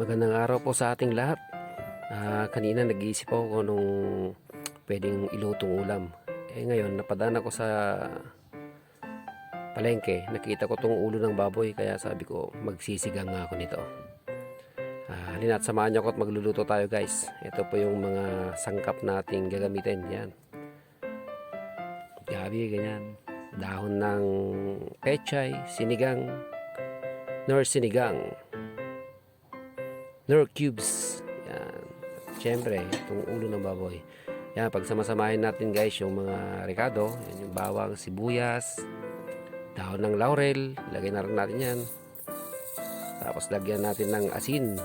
Magandang araw po sa ating lahat. Ah, kanina nag-iisip ako kung anong pwedeng ilutong ulam. Eh ngayon, napadaan ako sa palengke. Nakita ko tong ulo ng baboy kaya sabi ko magsisigang ako nito. Ah, halina at samahan niyo ako at magluluto tayo guys. Ito po yung mga sangkap nating gagamitin. Yan. Gabi, ganyan. Dahon ng pechay, sinigang, nor sinigang, nor cubes. Yan. Siyempre, itong ulo ng baboy. Yan, pagsamasamahin natin guys yung mga rekado. Yan yung bawang, sibuyas, dahon ng laurel. Lagay na rin natin yan. Tapos lagyan natin ng asin.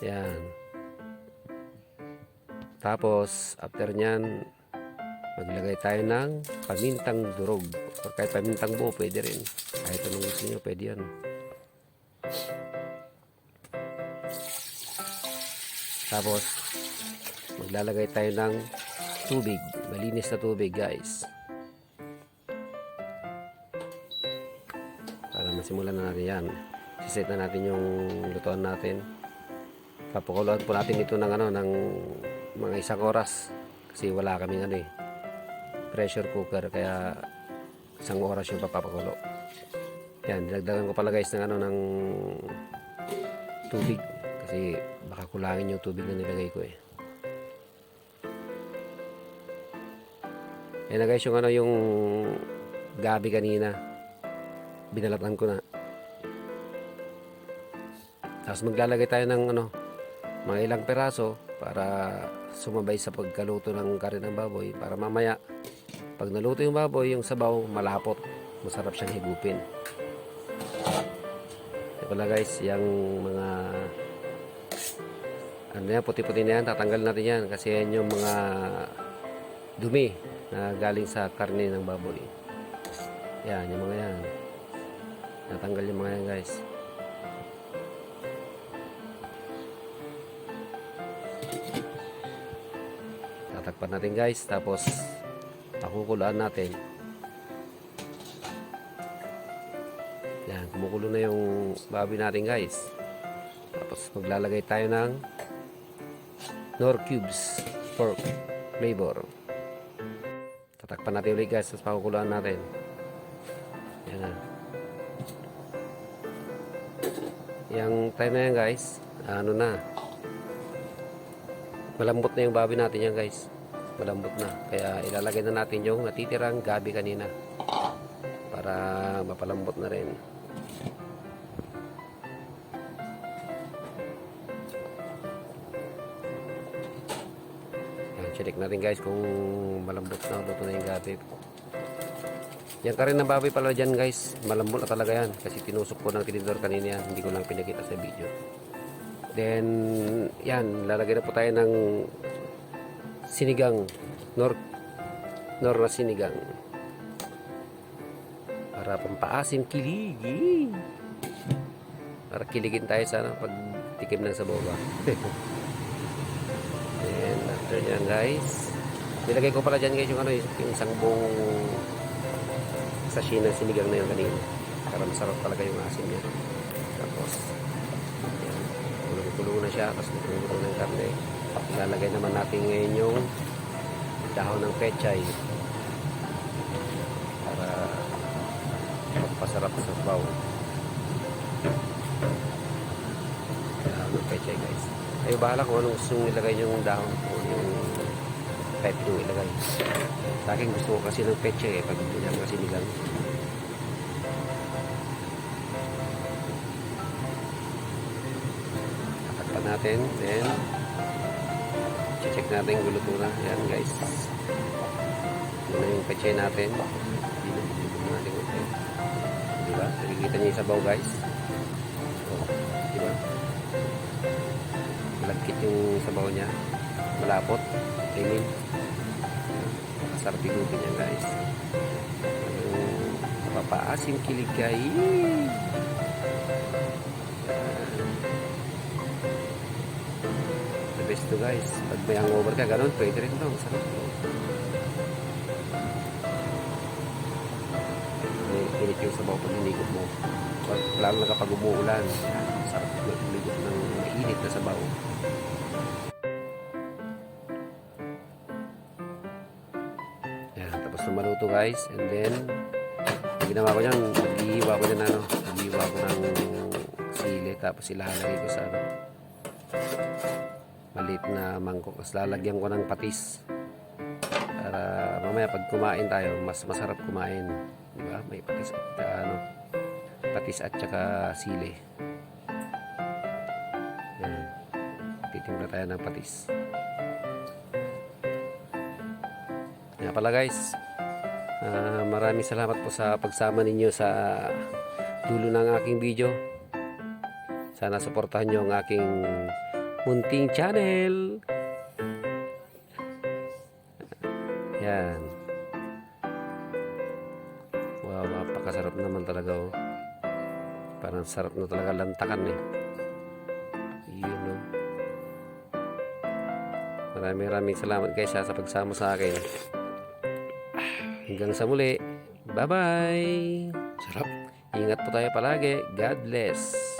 Yan. Tapos, after nyan, maglagay tayo ng pamintang durog. Or kahit pamintang buo, pwede rin. Kahit anong gusto nyo, pwede yan. Tapos, maglalagay tayo ng tubig. Malinis na tubig, guys. Para masimulan na natin yan. Siset na natin yung lutuan natin. Papakuluan po natin ito ng, ano, ng mga isang oras. Kasi wala kaming ano eh, pressure cooker. Kaya isang oras yung papapakulo. Yan, dinagdagan ko pala guys ng ano, ng tubig. Kasi baka kulangin yung tubig na nilagay ko eh. Yan na guys yung ano yung gabi kanina. Binalatan ko na. Tapos maglalagay tayo ng ano, mga ilang peraso para sumabay sa pagkaluto ng karin ng baboy para mamaya pag naluto yung baboy, yung sabaw malapot. Masarap siyang higupin. Ito pala guys, yung mga ano yan, puti-puti na yan, tatanggal natin yan kasi yan yung mga dumi na galing sa karne ng baboy. Yan, yung mga yan. Natanggal yung mga yan guys. Tatakpan natin guys, tapos pakukulaan natin. Yan, kumukulo na yung baboy natin guys. Tapos maglalagay tayo ng nor cubes pork flavor. Tatakpan natin ulit guys, tapos pakukulaan natin. Yan na. Yung time na yan guys, ano na, malambot na yung baboy natin yan guys. Malambot na. Kaya ilalagay na natin yung natitirang gabi kanina. Para mapalambot na rin. Check natin guys kung malambot na luto na yung gabi. Yan ka rin ng baboy pala dyan guys. Malambot na talaga yan. Kasi tinusok ko ng tinidor kanina yan. Hindi ko lang pinakita sa video. Then, yan. Lalagay na po tayo ng sinigang. Nor, nor na sinigang. Para pampaasim kiligi. Para kiligin tayo sana pag tikim ng sabaw ba. And after yan guys. Nilagay ko pala dyan guys yung ano yung isang buong sachet ng sinigang na yun kanina. Para masarap talaga yung asim niya. Tapos, yan. Kulong-kulo na siya. Tapos kulong ng karne. Ilalagay naman natin ngayon yung dahon ng pechay. Para magpasarap sa sabaw. Dahon ng pechay guys. Kayo bahala kung anong gusto nyo ilagay yung dahon type nyo ilagay. Sa akin gusto ko kasi ng pechay eh. Pag hindi lang kasi nilang. Tatakpan natin. Then, check natin yung guluto na. Yan guys. Yun na yung pechay natin. Natin ito. Diba? Nakikita niyo yung sabaw guys. Diba? Malagkit yung sabaw niya. Malapot. Limin. Masarap igupin yan guys. Yung papaasim kiligay. The best to guys. Pag may hangover ka, ganun, pwede rin daw. Masarap to. Mainit yung sabaw pag inigot mo. Lalo na kapag umuulan. Sarap umigot ng mainit na sabaw. Tapos na maluto guys. And then, ginawa ko yan, nag-iiwa ko yan ano, nag-iiwa ko ng sili tapos ilalagay ko sa ano, maliit na mangkok. Tapos lalagyan ko ng patis. Para mamaya pag kumain tayo, mas masarap kumain. Di ba? May patis at uh, ano, patis at saka sili. Yan. Titimpla tayo ng patis. Nga pala guys, ah, maraming salamat po sa pagsama ninyo sa dulo ng aking video. Sana suportahan nyo ang aking munting channel. Yan. Wow, napakasarap naman talaga oh. Parang sarap na talaga lantakan eh. Yun oh. Maraming maraming salamat guys sa pagsama sa akin. Hanggang sa muli. Bye-bye. Sarap. Ingat po tayo palagi. God bless.